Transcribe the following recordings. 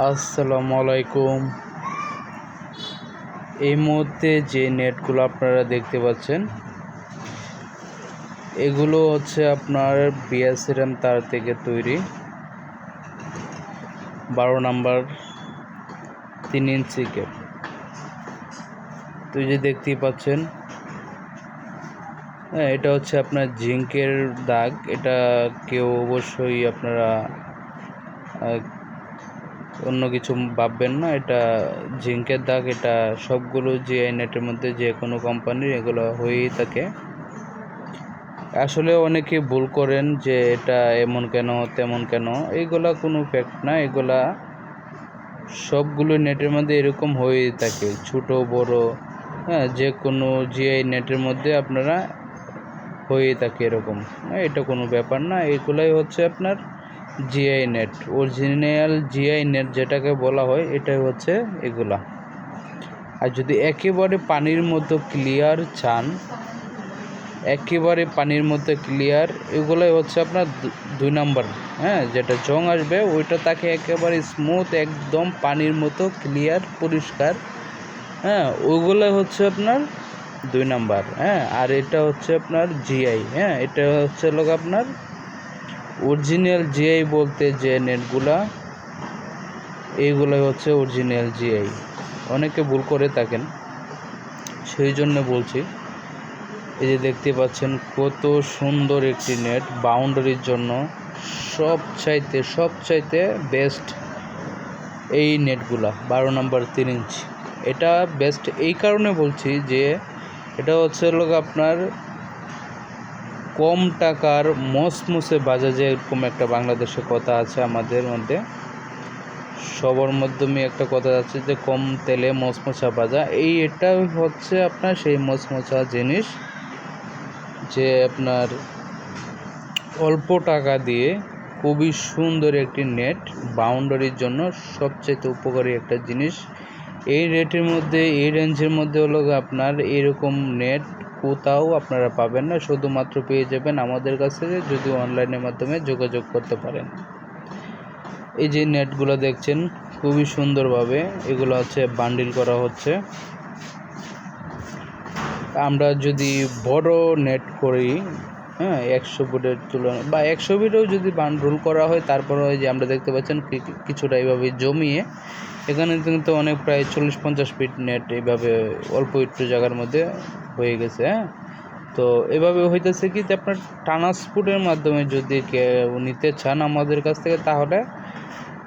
আসসালামু আলাইকুম। এই মুহূর্তে যে নেটগুলো আপনারা দেখতে পাচ্ছেন, এগুলো হচ্ছে আপনার বিএসএরএম তার থেকে তৈরি। বারো নাম্বার তিন ইঞ্চি ক্যাপ। তো এই যে দেখতেই পাচ্ছেন হ্যাঁ এটা হচ্ছে আপনার জিঙ্কের দাগ। এটা কেউ অবশ্যই আপনারা অন্য কিছু ভাববেন না এটা জিঙ্কের দাগ এটা সবগুলো জিআই নেটের মধ্যে যে কোনো কোম্পানির এগুলো হয়েই থাকে। আসলে অনেকে ভুল করেন যে এটা এমন কেন তেমন কেন এগুলা কোনো ফ্যাক্ট না এগুলা সবগুলো নেটের মধ্যে এরকম হয়েই থাকে ছোট বড় হ্যাঁ যে কোনো জিআই নেটের মধ্যে আপনারা হয়েই থাকে এরকম। হ্যাঁ, এটা কোনো ব্যাপার না এগুলাই হচ্ছে আপনার GI net original GI net যেটাকে বলা হয়, এটাই হচ্ছে এগুলা। আর যদি একেবারে পানির মতো ক্লিয়ার চান, একেবারে পানির মধ্যে ক্লিয়ার এগুলোই হচ্ছে আপনার দুই নাম্বার। হ্যাঁ যেটা জং আসবে, ওইটা তাকে একেবারে স্মুথ একদম পানির মতো ক্লিয়ার পরিষ্কার। হ্যাঁ ওইগুলোই হচ্ছে আপনার দুই নাম্বার। হ্যাঁ আর এটা হচ্ছে আপনার জিআই হ্যাঁ এটা হচ্ছে লোক আপনার অরিজিনাল জিআই বলতে যে নেটগুলা, এইগুলোই হচ্ছে অরিজিনাল জিআই অনেকে ভুল করে থাকেন, সেই জন্য বলছি, এই যে দেখতে পাচ্ছেন কত সুন্দর একটি নেট বাউন্ডারির জন্য সব চাইতে সব চাইতে বেস্ট এই নেটগুলা, বারো নম্বর তিন ইঞ্চি এটা বেস্ট এই কারণে বলছি যে, এটা হচ্ছে লোক আপনার কম টাকার মসমসে বাজাজে এরকম একটা বাংলাদেশে কথা আছে আমাদের মধ্যে। সবার মাধ্যমে একটা কথা আছে যে কম তেলে মসমসা ভাজা। এই এটা হচ্ছে আপনার সেই মসমসা জিনিস যে আপনার অল্প টাকা দিয়ে খুবই সুন্দর একটি নেট বাউন্ডারির জন্য সবচেয়ে উপকারী একটা জিনিস। এই রেটের মধ্যে, এই রেঞ্জের মধ্যে হলো আপনার এরকম নেট কোথাও আপনারা পাবেন না, শুধুমাত্র পেয়ে যাবেন আমাদের কাছে যদি অনলাইনের মাধ্যমে যোগাযোগ করতে পারেন। এই যে নেটগুলো দেখছেন, খুবই সুন্দরভাবে এগুলো হচ্ছে বান্ডিল করা হচ্ছে। আমরা যদি বড় নেট করি হ্যাঁ একশো ফুটের তুলনায় বা একশো ফিটেও যদি বান্ডুল করা হয় তারপরে ওই যে আমরা দেখতে পাচ্ছেন কিছুটা এইভাবে জমিয়ে, এখানে কিন্তু অনেক প্রায় চল্লিশ পঞ্চাশ ফিট নেট এইভাবে অল্প একটু জায়গার মধ্যে হয়ে গেছে হ্যাঁ? তো এভাবে হইতেছে কি যে আপনার ট্রান্সপোর্টের মাধ্যমে যদি কেউ নিতে চান আমাদের কাছ থেকে, তাহলে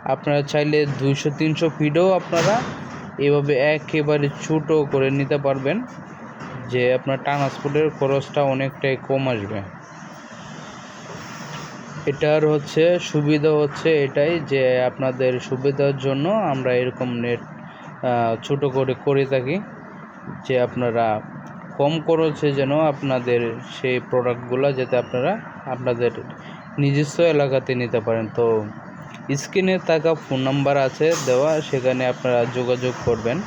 আপনারা চাইলে দুইশো, তিনশো ফিটও আপনারা এভাবে একেবারে ছোটো করে নিতে পারবেন, যে আপনার ট্রান্সপোর্টের খরচটা অনেকটাই কম আসবে। এটার হচ্ছে সুবিধা হচ্ছে এটাই যে আপনাদের সুবিধার জন্য আমরা এরকম নেট ছোট করে করে থাকি, যে আপনারা কম খরচে যেন আপনাদের সেই প্রোডাক্টগুলো যাতে আপনারা আপনাদের নিজস্ব এলাকাতে নিতে পারেন। তো স্ক্রিনে থাকা ফোন নাম্বার আছে দেওয়া, সেখানে আপনারা যোগাযোগ করবেন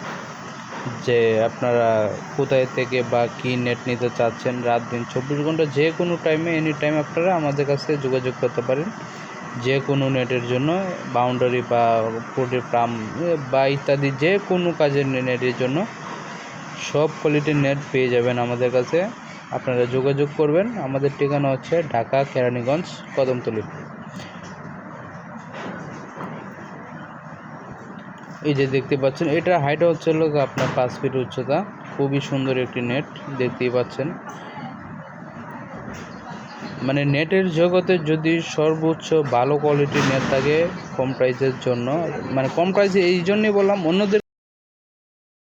যে আপনারা কোথায় থেকে বা কী নেট নিতে চাচ্ছেন রাত দিন, চব্বিশ ঘণ্টা যে কোনো টাইমে এনি টাইম আপনারা আমাদের কাছে যোগাযোগ করতে পারেন। যে কোনো নেটের জন্য বাউন্ডারি বা পোল্ট্রি ফার্ম বা ইত্যাদি যে কোনো কাজের নেটের জন্য সব কোয়ালিটির নেট পেয়ে যাবেন আমাদের কাছে। আপনারা যোগাযোগ করবেন। আমাদের ঠিকানা হচ্ছে ঢাকা, কেরানীগঞ্জ, কদমতলি। এই যে দেখতে পাচ্ছেন, এটা হাইট হচ্ছে লোক আপনার পাঁচ ফিট উচ্চতা। খুবই সুন্দর একটি নেট দেখতেই পাচ্ছেন। মানে নেটের জগতে যদি সর্বোচ্চ ভালো কোয়ালিটির নেট থাকে কম প্রাইসের জন্য মানে কম প্রাইসে এই জন্যই বললাম, অন্যদের